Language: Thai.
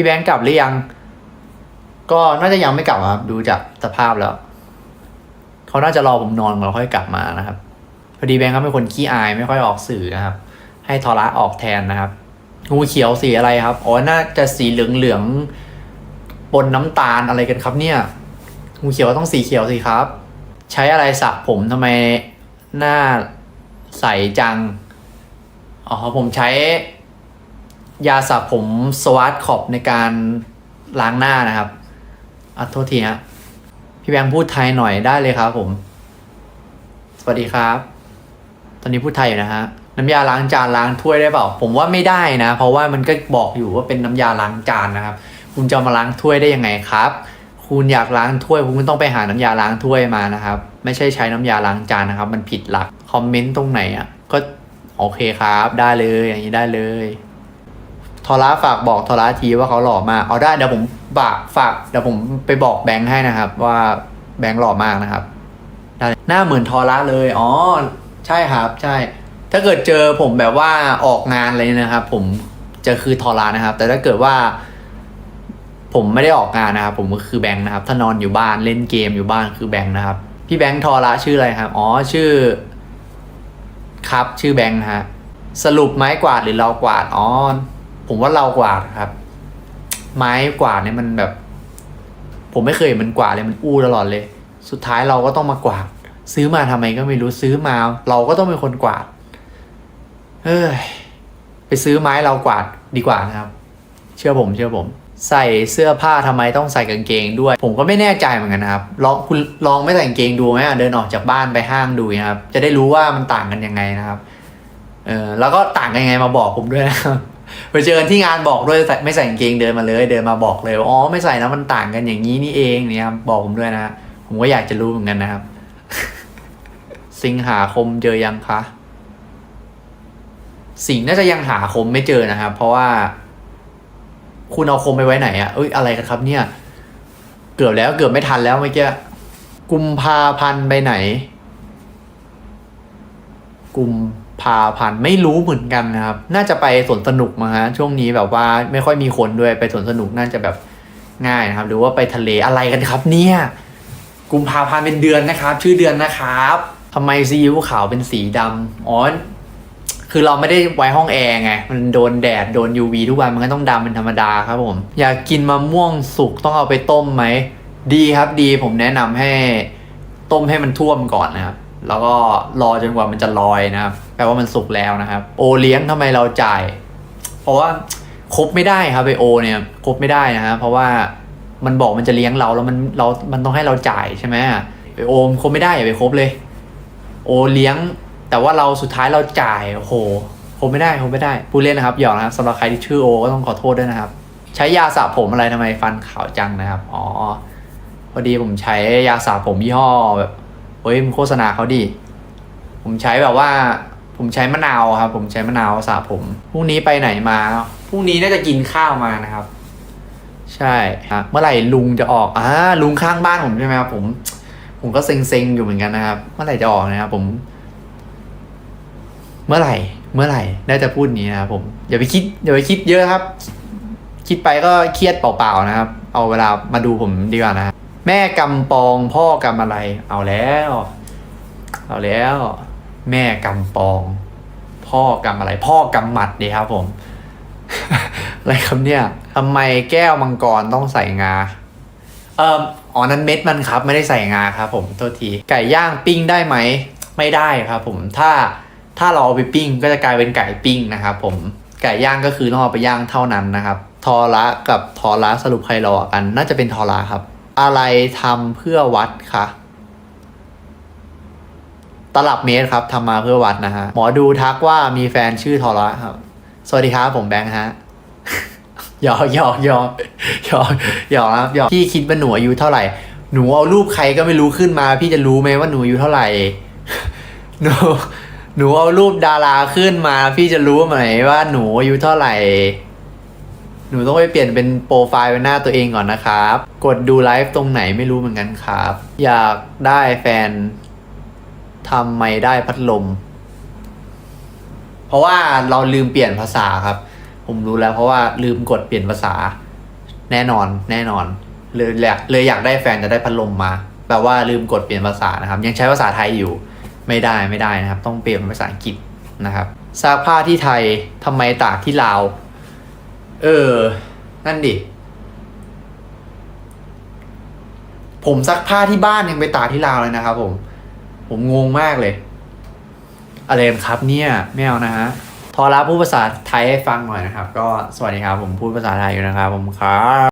พี่แบงค์กลับหรือยัง ก็น่าจะยังไม่กลับครับ ดูจากสภาพแล้ว เขาน่าจะรอผมนอนก่อนค่อยกลับมานะครับ พอดีแบงค์เขาเป็นคนขี้อายไม่ค่อยออกสื่อนะครับ ให้ทอระออกแทนนะครับ งูเขียวสีอะไรครับ อ๋อ น่าจะสีเหลืองเหลืองๆปนน้ำตาลอะไรกันครับเนี่ย งูเขียวต้องสีเขียวสิครับ ใช้อะไรสระผมทำไมหน้าใสจัง อ๋อผมใช้ ยาสระผมสวัสดขอบในการล้างหน้านะครับอะโทษทีฮะพี่แบงค์พูดไทยหน่อยได้เลยครับผม สวัสดีครับ ตอนนี้พูดไทยอยู่นะฮะ น้ำยาล้างจานล้างถ้วยได้เปล่า ผมว่าไม่ได้นะ เพราะว่ามันก็บอกอยู่ว่าเป็นน้ำยาล้างจานนะครับ คุณจะมาล้างถ้วยได้ยังไงครับ คุณอยากล้างถ้วยคุณต้องไปหาน้ำยาล้างถ้วยมานะครับ ไม่ใช่ใช้น้ำยาล้างจานนะครับ มันผิดหลัก คอมเมนต์ตรงไหนอะ ก็โอเคครับ ได้เลย อย่างนี้ได้เลย ทอร่าฝากบอกทอร่าทีว่าเขาหล่อมาก เอาได้เดี๋ยวผมฝากฝากเดี๋ยวผมไปบอกแบงค์ให้นะครับ ว่าแบงค์หล่อมากนะครับได้หน้าเหมือนทอร่าเลยอ๋อใช่ครับ ใช่ ถ้าเกิดเจอผมแบบว่าออกงานอะไรเนี่ยนะครับ ผมจะคือทอร่านะครับ แต่ถ้าเกิดว่า ผมไม่ได้ออกงานนะครับ ผมก็คือแบงค์นะครับ ถ้านอนอยู่บ้านเล่นเกมอยู่บ้านคือแบงค์นะครับ พี่แบงค์ทอร่าชื่ออะไรครับอ๋อชื่อ ครับชื่อแบงค์ฮะสรุปไม้กวาดหรือเรากวาดอ๋อ ผมว่าเรากวาดครับ ไม้กวาดเนี่ยมันแบบ ผมไม่เคยเห็นมันกวาดเลยมันอู้ตลอดเลย สุดท้ายเราก็ต้องมากวาด ซื้อมาทำไมก็ไม่รู้ซื้อมา เราก็ต้องเป็นคนกวาดเฮ้ยไปซื้อไม้เรากวาดดีกว่านะครับ เชื่อผมเชื่อผม ใส่เสื้อผ้าทำไมต้องใส่กางเกงด้วย ผมก็ไม่แน่ใจเหมือนกันนะครับลองคุณลองไม่ใส่กางเกงดูไหมอะเดินออกจากบ้านไปห้างดูนะครับ จะได้รู้ว่ามันต่างกันยังไงนะครับเออแล้วก็ต่างกันยังไงมาบอกผมด้วยนะครับ ไปเจอกันที่งานบอกด้วยไม่ใส่กางเกงเดินมาเลย เดินมาบอกเลยว่าอ๋อไม่ใส่นะมันต่างกันอย่างนี้นี่เองเนี่ยครับบอกผมด้วยนะ ผมก็อยากจะรู้เหมือนกันนะครับ สิงหาคมเจอยังคะสิงน่าจะยังหาคมไม่เจอนะครับ เพราะว่า คุณเอาคมไปไว้ไหนอะ่ะเอ้ยอะไรกันครับ เนี่ย เกือบแล้วเกือบไม่ทันแล้วเมื่อกี้กุมภาพันธ์ไปไหน กุม ภาพันไม่รู้เหมือนกันนะครับ น่าจะไปสวนสนุกมาฮะช่วงนี้แบบว่าไม่ค่อยมีคนด้วยไปสวนสนุกน่าจะแบบง่ายนะครับ หรือว่าไปทะเลอะไรกันครับ เนี่ยกุมภาพันธ์เป็นเดือนนะครับ ชื่อเดือนนะครับทำไมซีอิ๊วขาวเป็นสีดำอ๋อคือเราไม่ได้ไว้ห้องแอร์ไง มันโดนแดด โดน UV ทุกวันมันก็ต้องดำเป็นธรรมดาครับผม อยากกินมะม่วงสุกต้องเอาไปต้มไหม ดีครับดีผมแนะนำให้ต้มให้มันท่วมก่อนนะครับ แล้วก็รอจนกว่ามันจะลอยนะครับ แปลว่ามันสุกแล้วนะครับ โอเลี้ยงทำไมเราจ่าย เพราะว่าครบไม่ได้ครับไอโอเนี่ยครบไม่ได้นะฮะเพราะว่ามันบอกมันจะเลี้ยงเราแล้วมันเรา มันต้องให้เราจ่ายใช่ไหมไอโอมครบไม่ได้อย่าไปครบเลย โอเลี้ยง แต่ว่าเราสุดท้ายเราจ่ายโอโหคงไม่ได้คงไม่ได้ผู้เล่นนะครับหยอกนะครับสำหรับใครที่ชื่อโอก็ต้องขอโทษด้วยนะครับ ใช้ยาสระผมอะไรทำไมฟันขาวจังนะครับ อ๋อพอดีผมใช้ยาสระผมยี่ห้อแบบ ฮ้ยมันโฆษณาเขาดิผมใช้แบบว่า ผมใช้มะนาวครับ ผมใช้มะนาวสระผมพรุ่งนี้ไปไหนมาพรุ่งนี้น่าจะกินข้าวมานะครับ ใช่ฮะเมื่อไหร่ลุงจะออกอ่าลุงข้างบ้านผมใช่ไหมครับผม ผมก็เซ็งๆอยู่เหมือนกันนะครับ เมื่อไหร่จะออกนะครับผม เมื่อไหร่ เมื่อไหร่น่าจะพูดอย่างนี้นะครับผมอย่าไปคิดอย่าไปคิดเยอะครับ คิดไปก็เครียดเปล่าๆนะครับ เอาเวลามาดูผมดีกว่านะ แม่กำปองพ่อกำอะไร เอาแล้ว เอาแล้ว แม่กำปอง พ่อกำอะไร พ่อกำหมัดดีครับผม อะไรครับเนี่ยทำไมแก้วมังกรต้องใส่งา เอ่ออ๋อนั้นเม็ดมันครับ ไม่ได้ใส่งาครับผมโทษที ไก่ย่างปิ้งได้ไหม ไม่ได้ครับผม ถ้าถ้าเราเอาไปปิ้งก็จะกลายเป็นไก่ปิ้งนะครับผม ไก่ย่างก็คือต้องเอาไปย่างเท่านั้นนะครับ ทอระกับทอระสรุปใครรอกัน น่าจะเป็นทอระครับ อะไรทำเพื่อวัดคะตลับเมตรครับทำมาเพื่อวัดนะฮะ หมอดูทักว่ามีแฟนชื่อทอระครับ สวัสดีครับผมแบงค์ฮะหยอกหยอกหยอกหยอกหยอกนะครับหยอกพี่คิดว่าหนูอายุเท่าไหร่ หนูเอารูปใครก็ไม่รู้ขึ้นมา พี่จะรู้ไหมว่าหนูอายุเท่าไหร่ หนูหนูเอารูปดาราขึ้นมา พี่จะรู้ไหมว่าหนูอายุเท่าไหร่ หนูต้องไปเปลี่ยนเป็นโปรไฟล์เป็นหน้าตัวเองก่อนนะครับ กดดูไลฟ์ตรงไหนไม่รู้เหมือนกันครับ อยากได้แฟนทำไมได้พัดลม เพราะว่าเราลืมเปลี่ยนภาษาครับ ผมรู้แล้วเพราะว่าลืมกดเปลี่ยนภาษา แน่นอนแน่นอนเลยเลยเลยอยากได้แฟนจะได้พัดลมมาแปลว่าลืมกดเปลี่ยนภาษานะครับ ยังใช้ภาษาไทยอยู่ไม่ได้ไม่ได้นะครับ ต้องเปลี่ยนเป็นภาษาอังกฤษนะครับซักผ้าที่ไทยทำไมตากที่ลาว เออ นั่นดิ ผมซักผ้าที่บ้านยังไปตากที่ลาวเลยนะครับผม ผมงงมากเลย อะไรกันครับเนี่ยไม่เอานะฮะทอรับพูดภาษาไทยให้ฟังหน่อยนะครับ ก็สวัสดีครับ ผมพูดภาษาไทยอยู่นะครับ ผมครับ